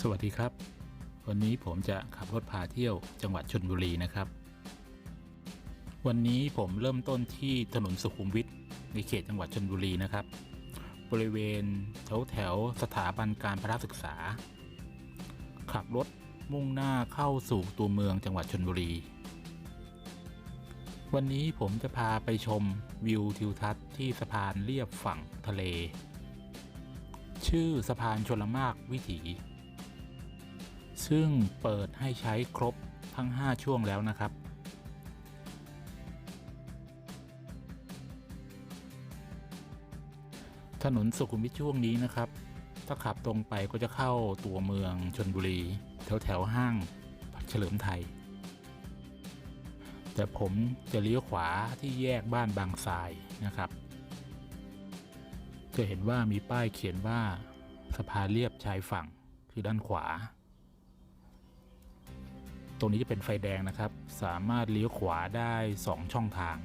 สวัสดีครับ วันนี้ผมจะขับรถพาเที่ยวจังหวัดชนบุรีนะครับ วันนี้ผมเริ่มต้นที่ถนนสุขุมวิทในเขตจังหวัดชนบุรีนะครับ บริเวณแถวแถวสถาบันการพละศึกษา ขับรถมุ่งหน้าเข้าสู่ตัวเมืองจังหวัดชนบุรี วันนี้ผมจะพาไปชมวิวทิวทัศน์ที่สะพานเรียบฝั่งทะเล ชื่อสะพานชลมากวิถี ซึ่งเปิดให้ใช้ครบทั้ง 5 ช่วงแล้วนะครับ ถนนสุขุมวิทช่วงนี้นะครับ ถ้าขับตรงไปก็จะเข้าตัวเมืองชนบุรี แถวแถวห้างเฉลิมไทย แต่ผมจะเลี้ยวขวาที่แยกบ้านบางทรายนะครับ จะเห็นว่ามีป้ายเขียนว่าสะพานเรียบชายฝั่งคือด้านขวา ตรงนี้จะเป็นไฟแดงนะครับ สามารถเลี้ยวขวาได้ 2 ช่องทาง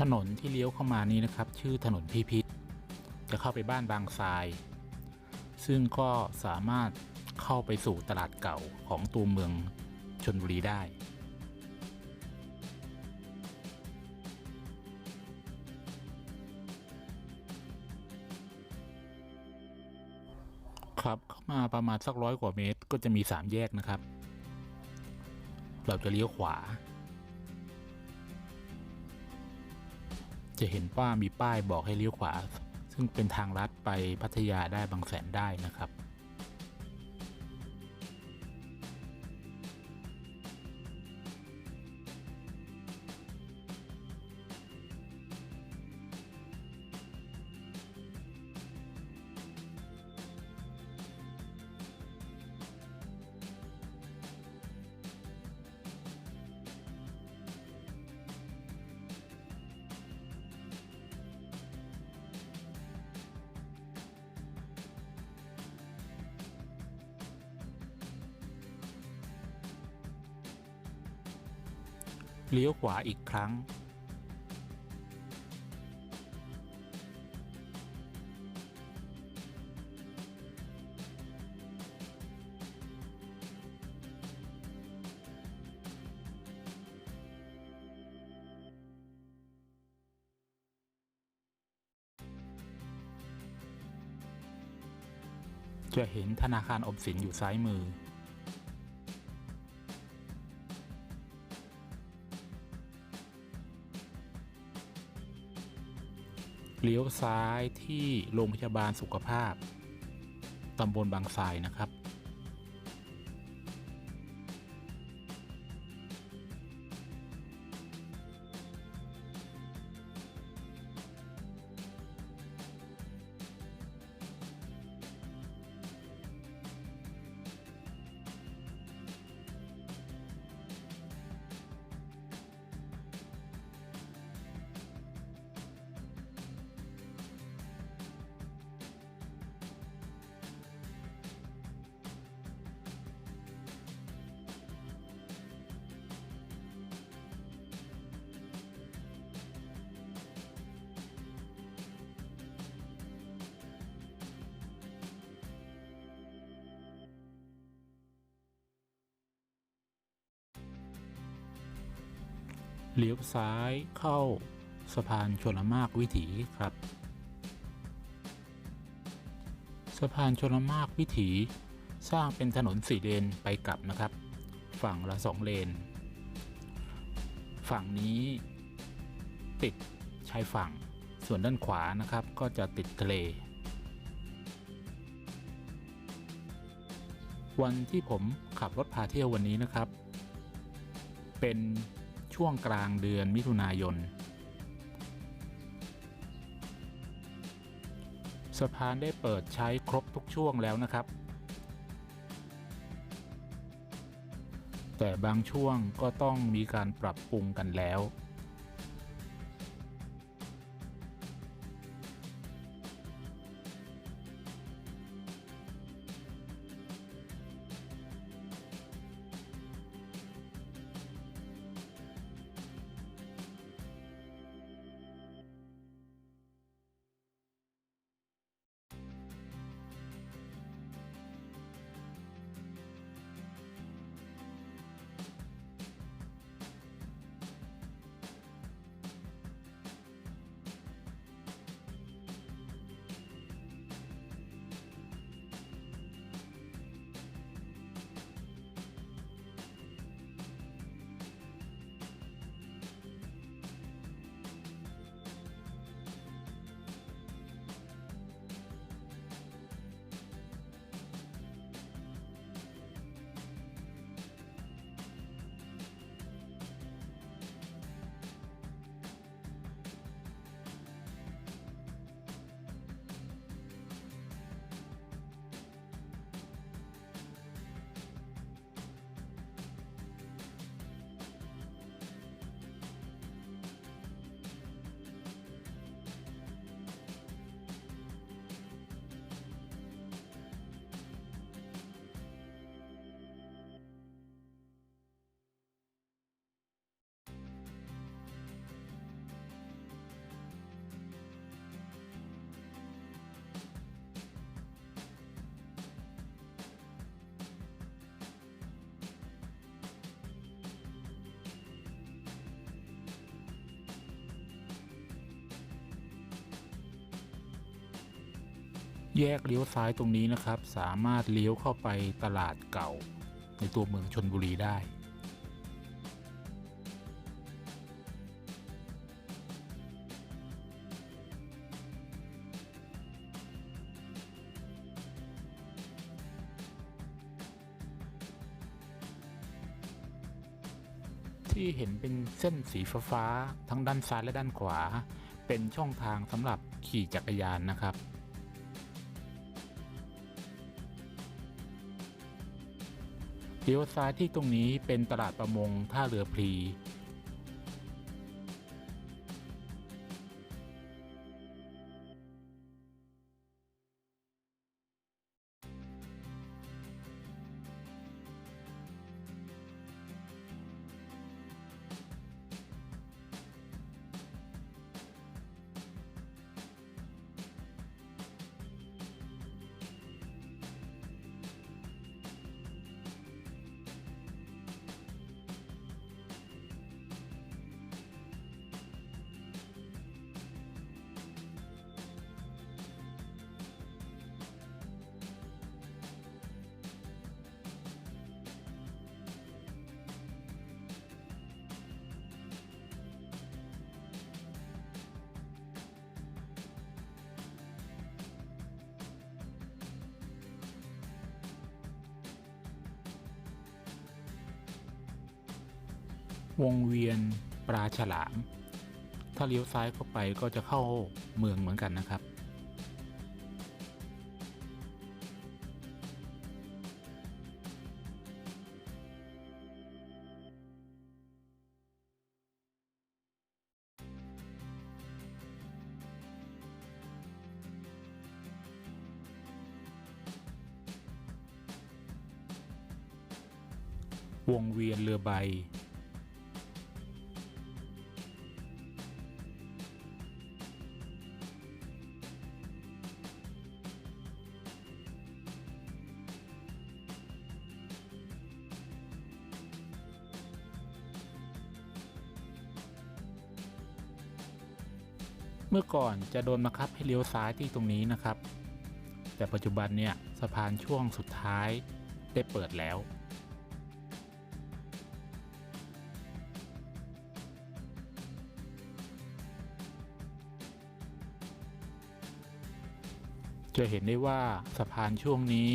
ถนนที่เลี้ยวเข้ามานี้นะครับ ชื่อถนนพิพิธจะเข้าไปบ้านบางทราย ซึ่งก็สามารถเข้าไปสู่ตลาดเก่าของตัวเมืองชนบุรีได้ ครับเข้ามาประมาณสักร้อยกว่าเมตรก็จะมีสามแยกนะครับ เราจะเลี้ยวขวา จะเห็นว่ามีป้ายบอกให้เลี้ยวขวา ซึ่งเป็นทางลัดไปพัทยาได้บางแสนได้นะครับ เลี้ยวขวาอีกครั้ง จะเห็นธนาคารอมสินอยู่ซ้ายมือ เลี้ยวซ้ายที่โรงพยาบาลสุขภาพตำบลบางทรายนะครับ เลี้ยวซ้ายเข้าสะพานชลมากวิถีครับ สะพานชลมากวิถี สร้างเป็นถนนสี่เลนไปกลับนะครับ ฝั่งละสองเลน ฝั่งนี้ติดชายฝั่ง ส่วนด้านขวานะครับก็จะติดทะเล วันที่ผมขับรถพาเที่ยววันนี้นะครับ เป็น ช่วงกลางเดือนมิถุนายน สะพานได้เปิดใช้ครบทุกช่วงแล้วนะครับ แต่บางช่วงก็ต้องมีการปรับปรุงกันแล้ว แยกเลี้ยวซ้ายตรงนี้นะครับ สามารถเลี้ยวเข้าไปตลาดเก่า ในตัวเมืองชนบุรีได้ ที่เห็นเป็นเส้นสีฟ้าทั้งด้านซ้ายและด้านขวา เป็นช่องทางสำหรับขี่จักรยานนะครับ เลี้ยวซ้ายที่ตรงนี้เป็นตลาดประมงท่าเรือพลี วงเวียนปลาฉลาม ถ้าเลี้ยวซ้ายเข้าไปก็จะเข้าเมืองเหมือนกันนะครับ วงเวียนเรือใบ มื่อก่อนจะโดนบังคับให้เลี้ยวซ้ายที่ตรงนี้นะครับ แต่ปัจจุบันเนี่ยสะพานช่วงสุดท้ายได้เปิดแล้ว จะเห็นได้ว่าสะพานช่วงนี้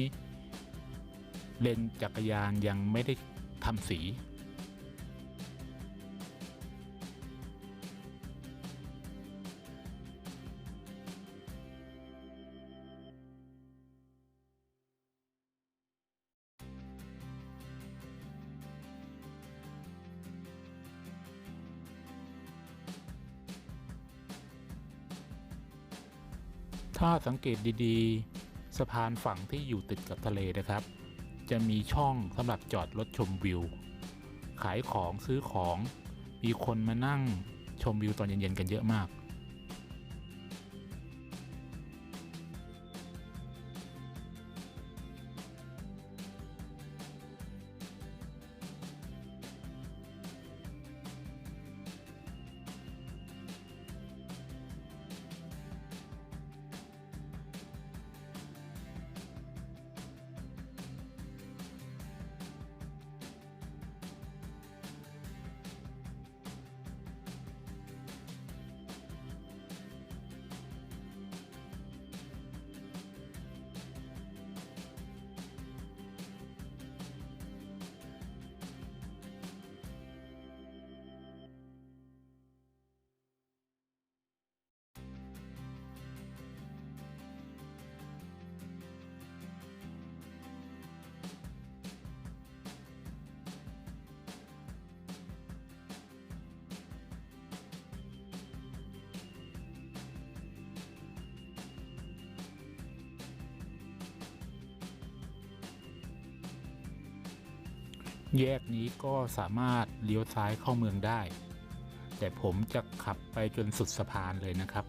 เลนจักรยานยังไม่ได้ทำสี ถ้าสังเกตดีๆ สะพานฝั่งที่อยู่ติดกับทะเลนะครับ จะมีช่องสำหรับจอดรถชมวิว ขายของซื้อของ มีคนมานั่งชมวิวตอนเย็นๆกันเยอะมาก แยกนี้ก็สามารถเลี้ยวซ้ายเข้าเมืองได้ แต่ผมจะขับไปจนสุดสะพานเลยนะครับ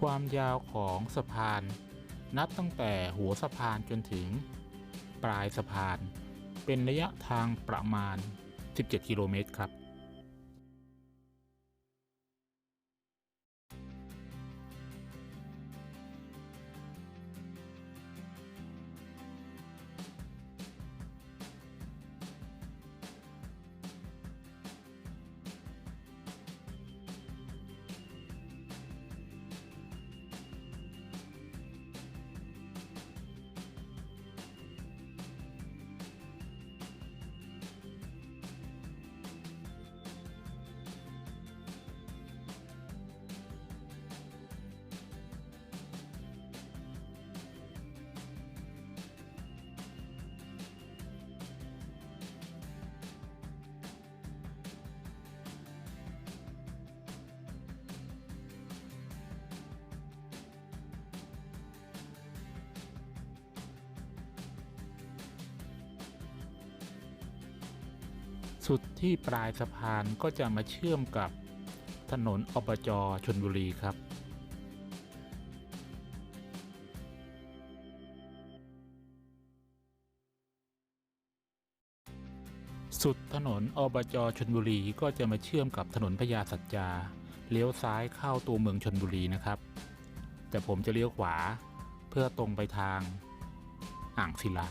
ความยาวของสะพาน นับตั้งแต่หัวสะพานจนถึง ปลายสะพาน เป็นระยะทางประมาณ 17 กิโลเมตรครับ สุดที่ปลายสะพานก็จะมาเชื่อมกับถนนอบจชนบุรีครับ สุดถนนอบจชนบุรีก็จะมาเชื่อมกับถนนพญาสัจจาเลี้ยวซ้ายเข้าตัวเมืองชนบุรีนะครับ แต่ผมจะเลี้ยวขวาเพื่อตรงไปทาง อ่างศิลา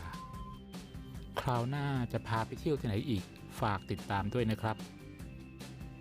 คราวหน้าจะพาไปเที่ยวที่ไหนอีก ฝากติดตามด้วยนะครับ